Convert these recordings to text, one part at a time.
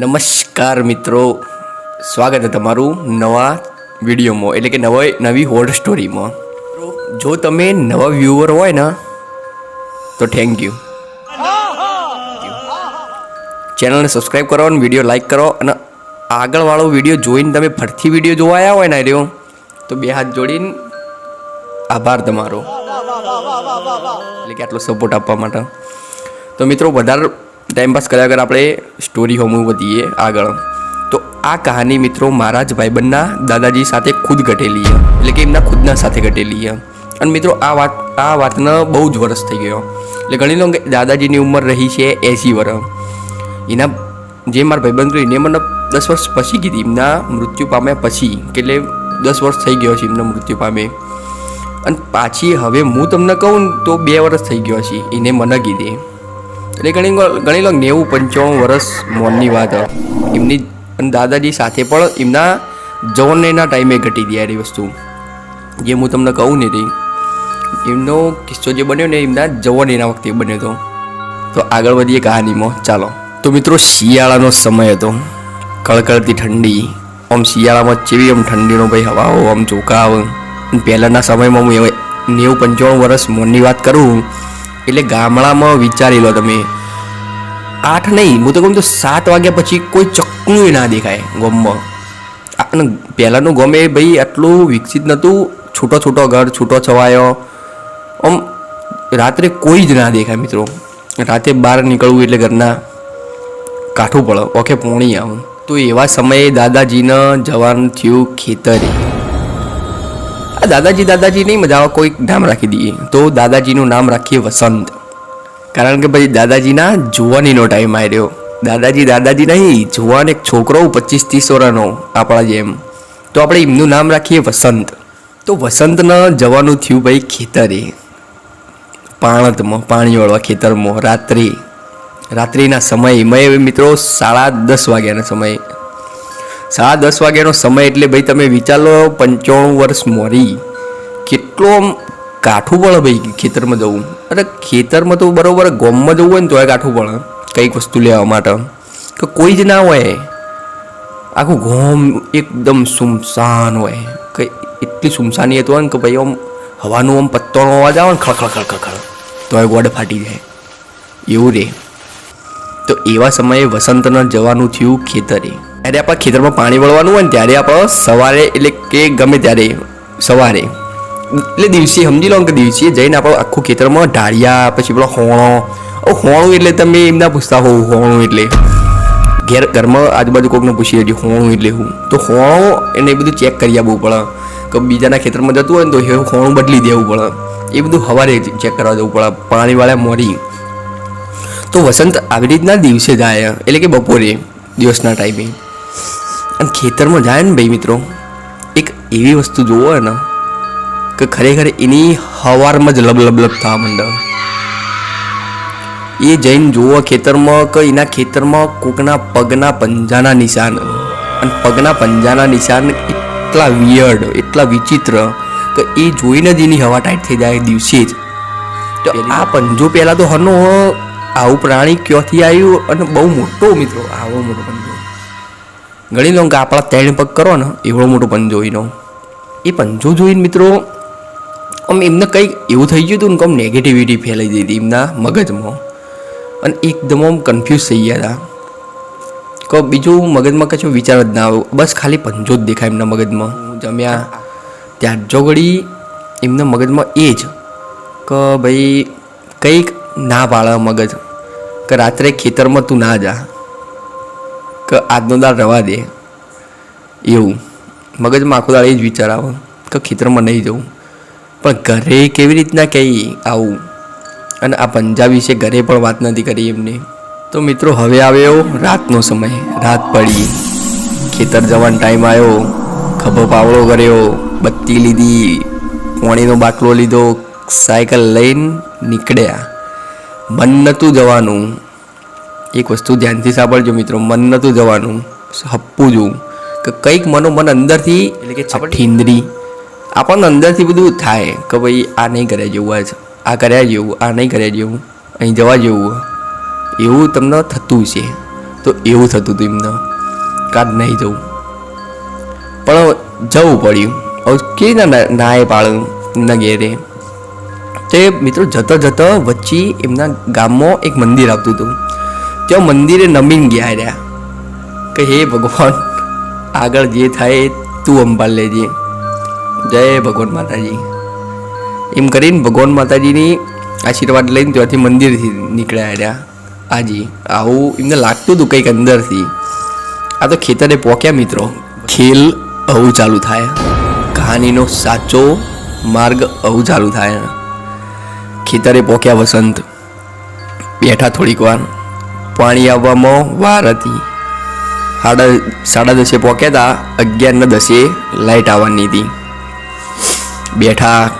નમસ્કાર મિત્રો. સ્વાગત છે તમારું નવા વિડીયોમાં, એટલે કે નવા નવી હોડ સ્ટોરીમાં. જો તમે નવા વ્યૂવર હોય ને, તો થેન્ક યુ ચેનલને સબસ્ક્રાઈબ કરો અને વીડિયો લાઈક કરો અને આગળવાળો વીડિયો જોઈને તમે ફરીથી વીડિયો જોવા આવ્યા હોય ને રહ્યો તો બે હાથ જોડીને આભાર તમારો. એટલે કે આટલો સપોર્ટ આપવા માટે. તો મિત્રો, વધારે ટાઈમપાસ કર્યા વગર આપણે સ્ટોરી હોમું વધીએ આગળ. તો આ કહાની મિત્રો મારા જ ભાઈબંધના દાદાજી સાથે ખુદ ઘટેલી છે. એટલે કે એમના ખુદના સાથે ઘટેલી છે. અને મિત્રો, આ વાત, આ વાતને બહુ જ વરસ થઈ ગયો. એટલે ગણી લો દાદાજીની ઉંમર રહી છે એંસી વર્ષ એના, જે મારા ભાઈબંધ એને મને દસ વર્ષ પછી કીધી. એમના મૃત્યુ પામ્યા પછી એટલે દસ વર્ષ થઈ ગયો છે એમના મૃત્યુ પામે. અને પાછી હવે હું તમને કહું તો બે વર્ષ થઈ ગયો છે એને મને કીધી. એટલે ઘણી ઘણી લોક નેવું પંચાણું વર્ષ મોનની વાત. એમની દાદાજી સાથે પણ એમના જવનના ટાઈમે ઘટી ગયા એ વસ્તુ. જે હું તમને કહું ને તે, એમનો કિસ્સો જે બન્યો ને એમના જવાનીના વખતે બન્યો હતો. તો આગળ વધીએ કહાનીમાં. ચાલો. તો મિત્રો, શિયાળાનો સમય હતો. કળકળતી ઠંડી. આમ શિયાળામાં ચેવી આમ ઠંડીનો ભાઈ હવાઓ આમ ચોખા આવે પહેલાંના સમયમાં હું નેવું પંચાણું વર્ષ મોનની વાત કરું એટલે ગામડામાં વિચારી લો તમે. આઠ નહીં, હું તો કહું તો સાત વાગ્યા પછી કોઈ ચકલું ના દેખાય ગોમમાં. અને પહેલાંનું ગમે ભાઈ આટલું વિકસિત નહોતું. છૂટો છૂટો ઘર, છૂટો છવાયો. આમ રાત્રે કોઈ જ ના દેખાય મિત્રો. રાતે બહાર નીકળવું એટલે ઘરના કાઠું પડે. ઓકે, પોણી આવું. તો એવા સમયે દાદાજીને જવાનું થયું ખેતરે. આ દાદાજી દાદાજી નહીં આવે, કોઈક નામ રાખી દઈએ. તો દાદાજીનું નામ રાખીએ વસંત. કારણ કે ભાઈ દાદાજીના જુવાનીનો ટાઈમ આવ્યો દાદાજી દાદાજી નહીં, જુવાન એક છોકરો પચીસ ત્રીસ વર્ષનો, આપણા જેમ. તો આપણે એમનું નામ રાખીએ વસંત. તો વસંતના જવાનું થયું ભાઈ ખેતરે. પાણતમાં પાણીવાળા ખેતરમાં, રાત્રે. રાત્રિના સમયે, મેં મિત્રો સાડા દસ વાગ્યાના સમય સાડા દસ વાગ્યાનો સમય એટલે ભાઈ તમે વિચાર પંચાણું વર્ષ મોરી. કેટલો કાઠું પડે ભાઈ ખેતરમાં જવું. અરે ખેતરમાં તો બરાબર ગોમમાં જવું હોય ને તોય કાઠું પડે કંઈક વસ્તુ લેવા માટે. કે કોઈ જ ના હોય. આખું ગોમ એકદમ સુમસાન હોય. કે એટલી સુમસાનીયત હોય ને કે ભાઈ આમ હવાનું આમ પત્તોનો અવાજ આવે ને ખળ ખળખળ ખળ ખળ. તોય ગોડ ફાટી જાય. એવું રે. તો એવા સમયે વસંતના જવાનું થયું ખેતરે. ત્યારે આપણે ખેતરમાં પાણી વળવાનું હોય ને ત્યારે આપણે સવારે, એટલે કે ગમે ત્યારે, સવારે. એટલે દિવસે સમજી લો કે દિવસે જઈને આપણે આખું ખેતરમાં ઢાળિયા, પછી પેલો હોણો. હોણું એટલે તમે એમના પૂછતા હોવ, હોણું એટલે. ઘેર, ઘરમાં આજુબાજુ કોઈકને પૂછી લેજો હોણું એટલે હું. તો હોણો એને એ બધું ચેક કરી આપવું પડે. કે બીજાના ખેતરમાં જતું હોય ને તો એ હોણું બદલી દેવું પડે. એ બધું સવારે ચેક કરવા જવું પડે. પાણીવાળા મોરી. તો વસંત આવી રીતના દિવસે જાય. એટલે કે બપોરે, દિવસના ટાઈમે અને ખેતરમાં જાય ને ભાઈ મિત્રો એક એવી વસ્તુ જોવો ને કે ખરેખર એની હવારમાં જ લબલબ થવા માંડે. એ જઈને જુઓ ખેતરમાં કે એના ખેતરમાં કોકના પગના પંજાના નિશાન. અને પગના પંજાના નિશાન એટલા વિયર્ડ એટલા વિચિત્ર કે એ જોઈને જ એની હવા ટાઈટ થઈ જાય દિવસે જ. તો આ પંજો પહેલાં તો હનો આવું પ્રાણી ક્યાંથી આવ્યું અને બહુ મોટો મિત્રો આવો મોટો પંજો. ગણી લો કે આપણા ત્રણ પગ કરો ને, એવડો મોટો પંજો એનો એ પંજો જોઈને મિત્રો, આમ એમને કંઈક એવું થઈ ગયું હતું ને કે આમ નેગેટિવિટી ફેલાઈ હતી એમના મગજમાં. અને એકદમ આમ કન્ફ્યુઝ થઈ ગયા હતા. કે બીજું મગજમાં કશું વિચાર જ ના આવ્યો. બસ ખાલી પંજો જ દેખાય એમના મગજમાં. જમ્યા. ત્યાં જો ઘડી એમના મગજમાં એ જ કે ભાઈ કંઈક ના પાડે મગજ. કે રાત્રે ખેતરમાં તું ના જા. કે આજનો દાળ રવા દે. એવું. મગજમાં આખો દાળ એ જ વિચાર આવે. કે ખેતરમાં નહીં જવું. પણ ઘરે કેવી રીતના કહી આવું? અને આ પંજાબી વિશે ઘરે પણ વાત નથી કરી એમને. તો મિત્રો હવે આવ્યો રાતનો સમય. રાત પડી. ખેતર જવાનો ટાઈમ આવ્યો. ખભો પાવડો કર્યો. બત્તી લીધી. પાણીનો બાટલો લીધો. સાયકલ લઈને નીકળ્યા. મન નહોતું જવાનું. એક વસ્તુ ધ્યાનથી સાંભળજો મિત્રો મન નહોતું જવાનું હપ્પું જોવું કે કંઈક મનો મન અંદરથી એટલે કે ઠીંદરી આપણને અંદરથી બધું થાય કે ભાઈ આ નહીં કર્યા જેવું આજ આ કર્યા જેવું આ નહીં કર્યા જેવું અહીં જવા જેવું. એવું તમને થતું છે. તો એવું થતું હતું એમને. કાં નહીં જવું. પણ જવું પડ્યું. હવે કેવી રીતના નાએ પાડું એમના ઘેરે? તે મિત્રો જતા જતા વચ્ચે એમના ગામમાં એક મંદિર આવતું હતું. ત્યાં મંદિરે નમીન ગયા રહ્યા, કે હે ભગવાન, આગળ જે થાય તું અંબાલ લેજે. જય ભગવાન માતાજી. એમ કરીને ભગવાન માતાજીની આશીર્વાદ લઈને ત્યાંથી મંદિરથી નીકળ્યા રહ્યા. આજી, આવું એમને લાગતું હતું કંઈક અંદરથી. આ તો ખેતરે પોક્યા મિત્રો. ખેલ આવું ચાલુ થાય. કહાનીનો સાચો માર્ગ આવું ચાલુ થાય. ખેતરે પોક્યા વસંત. બેઠા થોડીક વાર. પાણી આવવામાં વાર હતી. સાડા સાડા દસે પહોંચ્યા હતા અગિયારના દસે લાઈટ આવવાની હતી. બેઠા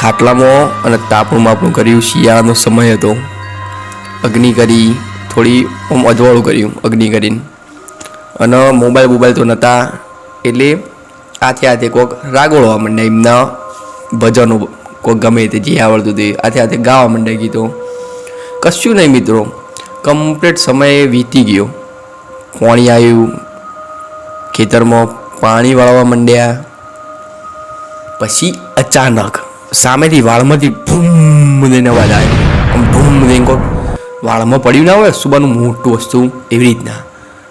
ખાટલામાં અને તાપણું માપણું કર્યું, શિયાળાનો સમય હતો. અગ્નિ કરી, થોડી આમ અજવાળું કર્યું, અગ્નિ કરીને. અને મોબાઈલ મોબાઈલ તો નહોતા એટલે આથે આથે કોઈક રાગોળવા માંડ્યા, એમના ભજનો કોઈક ગમે તે જે આવડતું તે આથે આથે ગાવા માંડ્યા ગીતો. કશું નહીં મિત્રો કમ્પ્લીટ સમય વીતી ગયો. પાણી આવ્યું, ખેતરમાં પાણી વાળવા માંડ્યા. પછી અચાનક સામેથી વાળમાંથી ભૂમ દઈને અવાજ આવ્યો. આમ ભૂમ દઈને કોઈ વાળમાં પડ્યું ના હોય, સુબાનું મોટું વસ્તુ એવી રીતના.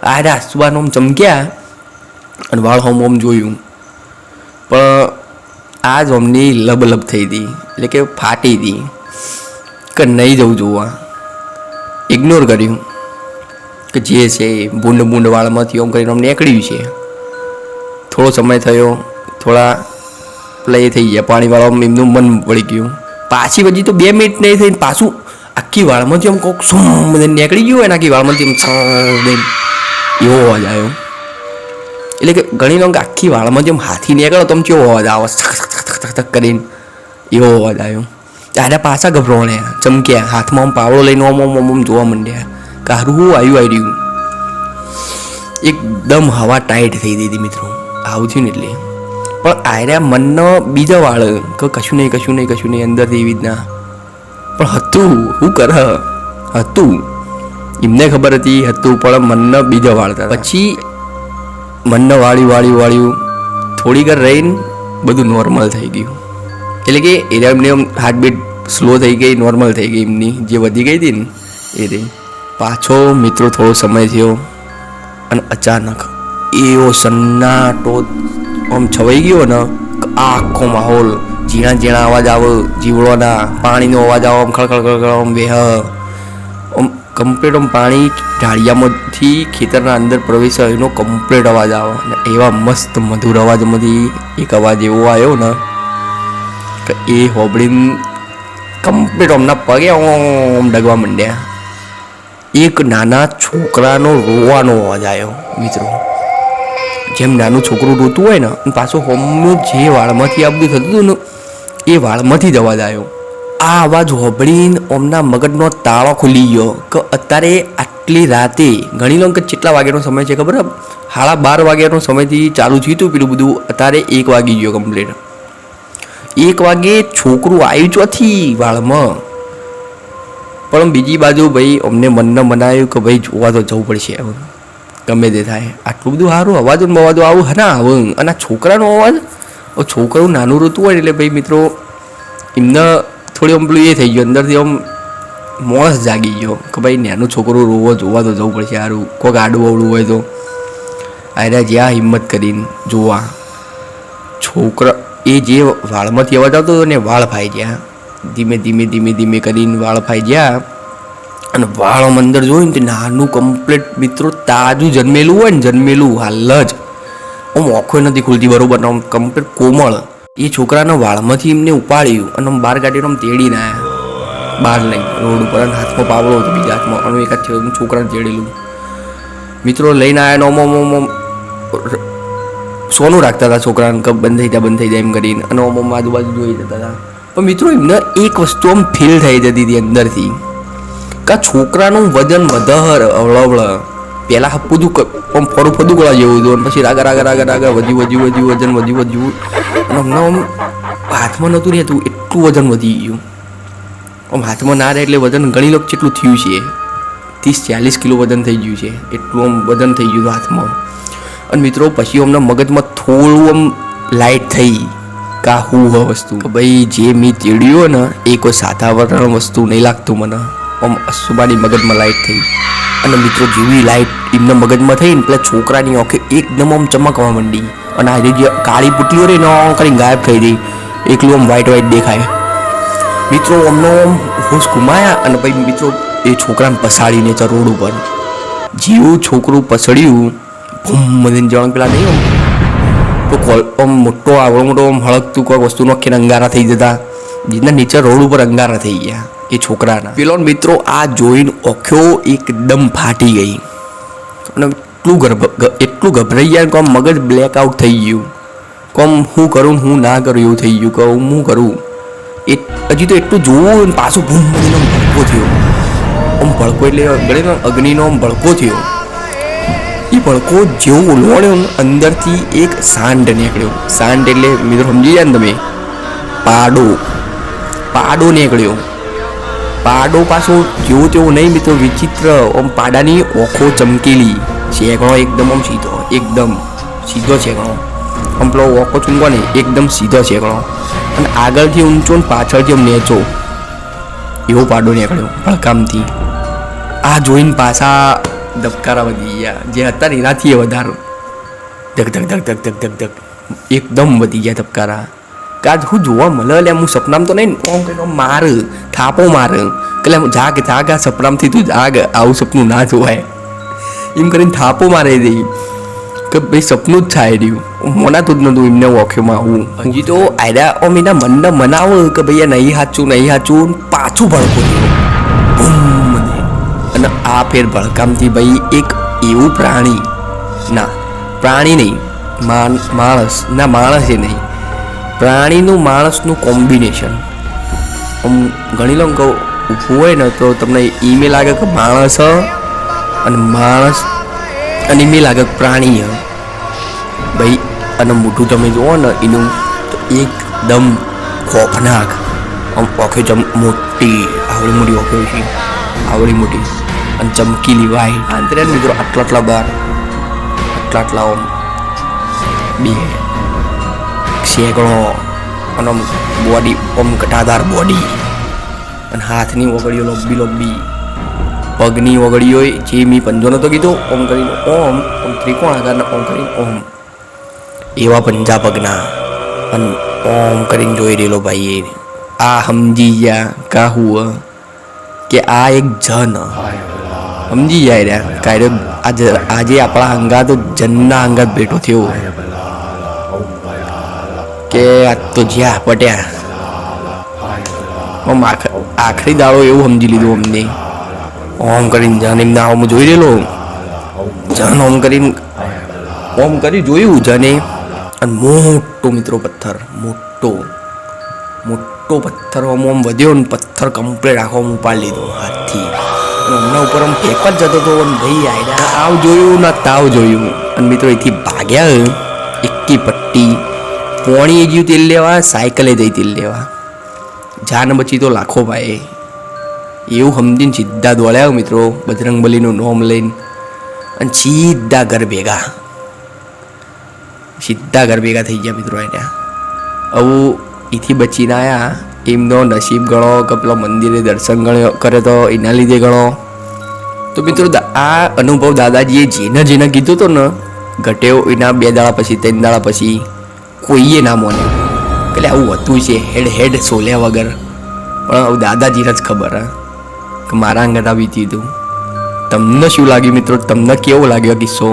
આ રહ્યા સુબાનું આમ ચમક્યા અને વાળ હોમ હોમ જોયું. પણ આ જ અમની લબલબ થઈ હતી, એટલે કે ફાટી હતી કે નહીં જવું જોવા. ઇગ્નોર કર્યું કે જે છે એ બુંડ બૂંડ વાળમાંથી ઓમ કરીને નીકળ્યું છે. થોડો સમય થયો, થોડા પ્લે થઈ ગયા, પાણીવાળા એમનું મન વળી ગયું. પાછી પછી તો બે મિનિટ નહીં થઈ પાછું આખી વાળમાંથી આમ કોક સુમ બધાને નીકળી ગયું એના આખી વાળમાંથી આમ એવો અવાજ આવ્યો. એટલે કે ઘણી લોકો આખી વાળમાંથી આમ હાથી નીકળો તો આમ કેવો અવાજ આવે? થક થક થક કરીને એવો અવાજ આવ્યો. ત્યારે પાછા ગભરાવણ્યા ચમક્યા હાથમાં આમ પાવડો લઈને ઓમ ઓમ ઓમ જોવા માંડ્યા કારું આવ્યું આવ્યું એકદમ હવા ટાઈટ થઈ હતી મિત્રો આવું થયું ને એટલે પણ આર્યા મનનો બીજો વાળ કે કશું નહીં કશું નહીં કશું નહીં અંદરથી એવી રીતના પણ હતું શું કર હતું એમને ખબર હતી હતું પણ મનનો બીજો વાળતા પછી મનનો વાળ્યું વાળ્યું વાળ્યું ઘર રહીને બધું નોર્મલ થઈ ગયું એટલે કે એ એમને હાર્ટબીટ સ્લો થઈ ગઈ નોર્મલ થઈ ગઈ એમની, જે વધી ગઈ હતી ને, એ રહી પાછો મિત્રો થોડો સમય થયો અને અચાનક એવો સન્નાટો આમ છવાઈ ગયો ને આખો માહોલ ઝીણા ઝીણા અવાજ આવો જીવડોના પાણીનો અવાજ આવો, આમ ખળખળ ખળખળ આમ વેહ આમ કમ્પ્લીટ આમ પાણી ઢાળિયામાંથી ખેતરના અંદર પ્રવેશ એનો કમ્પ્લીટ અવાજ આવે. અને એવા મસ્ત મધુર અવાજમાંથી એક અવાજ એવો આવ્યો ને કે એ હોબળીને કમ્પ્લીટ આમના પગે ઓમ ડગવા માંડ્યા. એક નાના છોકરાનો રોવાનો અવાજ આવ્યો મિત્રો. જેમ નાનું છોકરું રોતું હોય ને પાછું હોમનું જે વાળમાંથી આ બધું થતું હતું ને, એ વાળમાંથી જ અવાજ આવ્યો આ અવાજ હોબળીને ઓમના મગજનો તાળો ખુલી ગયો કે અત્યારે આટલી રાતે ઘણી કે કેટલા વાગ્યાનો સમય છે ખબર? સાડા બાર વાગ્યાનો સમયથી ચાલુ થયું હતું પેલું બધું. અત્યારે એક વાગી ગયો કમ્પ્લીટ એક વાગે છોકરું આવ્યું ચોથી વાળમાં. પણ બીજી બાજુ ભાઈ અમને મનને મનાયું કે ભાઈ જોવા તો જવું પડશે ગમે તે થાય. આટલું બધું સારું અવાજ ને અવાજો આવું હા ના આવું અને છોકરાનો અવાજ? છોકરું નાનું રોતું હોય એટલે ભાઈ મિત્રો, એમને થોડી આમ પેલું એ થઈ ગયું. અંદરથી આમ મોણસ જાગી ગયો. કે ભાઈ નાનું છોકરું રોવો જોવા તો જવું પડશે સારું કોઈક આડું અવળું હોય તો. આયરા જ્યાં હિંમત કરીને જોવા. છોકરા એ જે વાળમાંથી અવાજ આવતો હતો ને વાળ ફાઈ ગયા. ધીમે ધીમે ધીમે ધીમે કરીને વાળ ફાઈ ગયા. અને વાળ અંદર જોયું ને તો નાનું કમ્પ્લીટ મિત્રો તાજું જન્મેલું હોય ને જન્મેલું હાલ જ. આમ ઓખો નથી ખુલતી બરોબર, આમ કમ્પ્લીટ કોમળ. એ છોકરાના વાળમાંથી એમને ઉપાડ્યું અને આમ બહાર કાઢીને આમ તેડીને આવ્યા બહાર લઈ રોડ ઉપર અને હાથમાં પાવડો હતો બીજા હાથમાં. અને એક થયો છોકરાને તેડેલું. મિત્રો લઈને આવ્યા ને ઓમ ઓમ સોનું રાખતા હતા છોકરાને કપ બંધ થઈ જાય બંધ થઈ જાય એમ કરીને. અને ઓમ આજુબાજુ જોઈ જતા હતા. પણ મિત્રો, એમને એક વસ્તુ આમ ફીલ થઈ જતી હતી અંદરથી કે છોકરાનું વજન વધર, અવળવળ. પહેલાં હપુદું આમ ફોડું ગળા જેવું હતું. અને પછી આગળ આગળ આગળ આગળ વધ્યું વધ્યું વધ્યું, વજન વધ્યું વધ્યું. અને હમણાં આમ હાથમાં નહોતું રહેતું. એટલું વજન વધી ગયું. આમ હાથમાં ના રહે એટલે વજન ઘણી લોકો જેટલું થયું છે. ત્રીસ ચાલીસ કિલો વજન થઈ ગયું છે. એટલું આમ વજન થઈ ગયું હાથમાં. અને મિત્રો, પછી અમને મગજમાં થોડું આમ લાઇટ થઈ. કા હું હ વસ્તુ? ભાઈ, જે મેં તેડ્યું ને, એ કોઈ સાધાવરણ વસ્તુ નહીં લાગતું મને. આમ અસુબાની મગજમાં લાઇટ થઈ. અને મિત્રો, જેવી લાઇટ એમના મગજમાં થઈ ને પેલા છોકરાની આંખે એકદમ આમ ચમકવા માંડી. અને આ જે કાળી પુટલીઓ રહી ને કરીને ગાયબ થઈ ગઈ. એકલું આમ વ્હાઈટ વ્હાઈટ દેખાય. મિત્રો, અમનો હોશ ગુમાયા અને પછી મિત્રો, એ છોકરાને પસાડીને ચરોડ રોડ ઉપર. જેવું છોકરું પસડ્યું મને જણ પેલા નહીં તો કોલ આમ મોટો આવડો મોટો આમ હળકતું કોઈ વસ્તુનો નોખીને અંગારા થઈ જતા જેના નીચે રોડ ઉપર અંગારા થઈ ગયા એ છોકરાના પેલો મિત્રો આ જોઈને ઓખ્યો એકદમ ફાટી ગઈ અને એટલું ગર્ભ એટલું ગભરાઈ ગયા કોમ મગજ બ્લેક આઉટ થઈ ગયું કોમ હું કરું હું ના કરું એવું થઈ ગયું કહું હું કરું એ હજી તો એટલું જોવું પાછું ભૂમ આમ ભડકો થયો આમ ભડકો એટલે ગળે અગ્નિનો આમ ભડકો થયો ભડકો જેવો ને અંદરથી એક સાંડ નીકળ્યો. સાંડ એટલે મિત્રો સમજી જાય ને તમે? પાડો. પાડો નીકળ્યો. પાડો પાછો જેવો તેવો નહીં મિત્રો, વિચિત્ર. આમ પાડાની ઓખો ચમકેલી. શેકણો એકદમ આમ સીધો, એકદમ સીધો શેકણો. આમ પેલો ઓખો ચૂંગો ને એકદમ સીધો શેકણો. અને આગળથી ઊંચો ને પાછળથી આમ નેચો. એવો પાડો નીકળ્યો ભડકામથી. આ જોઈને પાછા ધબકારા વધી ગયા જે હતા ને એનાથી વધારે. ધક ધક ધક ધક ધક ધક ધક. એકદમ વધી ગયા ધબકારા. કાજ હું જોવા મળે એટલે હું સપનામાં તો નહીં ઓમ કહીને માર, થાપો માર. એટલે જાગ જાગ, આ સપનામથી તું જાગ, આવું સપનું ના જોવાય. એમ કરીને થાપો મારે દઈ કે ભાઈ, સપનું જ થાય રહ્યું. મોનાતું જ નતું એમને ઓખ્યોમાં આવું હજી તો આયડા, ઓમ એના મનને મનાવો કે ભાઈ નહીં હાચું નહીં હાચું પાછું ભડકો મને. અને આ ફેર ભડકામથી ભાઈ એક એવું પ્રાણી ના, પ્રાણી નહીં માણસ, ના, માણસે નહીં. પ્રાણીનું માણસનું કોમ્બિનેશન. આમ ઘણી લો કહું ઊભું હોય ને તો તમને ઈમે લાગે કે માણસ અને માણસ અને મેં લાગે પ્રાણી ભાઈ અને મોઢું તમે જુઓ ને એનું એકદમ ખોફનાક આમ ઓખે જમ મોટી, આવડી મોટી ઓખે છે આવડી મોટી. અને ચમકીલી વાય આંતરે મિત્રો આટલા આટલા બાર આટલા આટલા આમ બે શેકણો અને આમ બોડી આમ ઘટાદાર બોડી અને હાથની ઓગળીઓ લોબ્બી લોબ્બી પગની ઓગળીઓ જે મેં પંજો નતો કીધો ઓમ કરીને ઓમ ઓમ ત્રિકોણ આકારના ઓમ કરીને ઓમ એવા પંજા પગના અને ઓમ કરીને જોઈ રહેલો ભાઈ એ આ સમજી ગયા કા હુઆ કે આ એક જન સમજી જાય રહ્યા કાયદો આજે આજે આપણા અંગાત જનના અંગાત બેઠો થયો. કે આ તો જ્યાં પટ્યા. આખરી દાડો એવું સમજી લીધું અમને. ઓમ કરીને જન એમના ઓમ જોઈ લેલો જન ઓમ કરીને, ઓમ કરી જોયું જાને. અને મોટો મિત્રો પથ્થર, મોટો મોટો પથ્થર. ઓમ ઓમ વધ્યો ને પથ્થર કમ્પ્લેટ આખો ઉપાડી લીધો હાથથી. હમણાં ઉપર આમ ફેંક જ જતો હતો અને ભાઈ આયડા, આવ જોયું ના તાવ જોયું. અને મિત્રો એથી ભાગ્યા એકી પટ્ટી. પોણી ગયું તેલ લેવા, સાયકલે જઈ તેલ લેવા. જાન બચી તો લાખો ભાઈ. એવું સમજીને સીધા દોડ્યા મિત્રો બજરંગબલીનું નોમ લઈને. અને સીધા ઘર ભેગા. સીધા ઘર ભેગા થઈ ગયા મિત્રો એને આવું એથી બચીને આવ્યા એમનો નસીબ ગણો કે પેલો મંદિરે દર્શન ગણ્યો, કરે તો એના લીધે ગણો. તો મિત્રો આ અનુભવ દાદાજીએ જેને જેને કીધું તો ને, ઘટ્યો એના બે દાડા પછી, ત્રણ દાડા પછી, કોઈએ ના મોને એટલે આવું હતું છે, હેડ હેડ સોલ્યા વગર. પણ દાદાજીને જ ખબર હે, કે મારા અંગત આવી દીધું તમને શું લાગ્યું મિત્રો? તમને કેવો લાગ્યો કિસ્સો?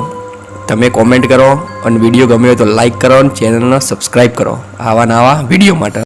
તમે કોમેન્ટ કરો અને વીડિયો ગમ્યો તો લાઈક કરો અને ચેનલને સબસ્ક્રાઈબ કરો. આવા નવા વીડિયો માટે.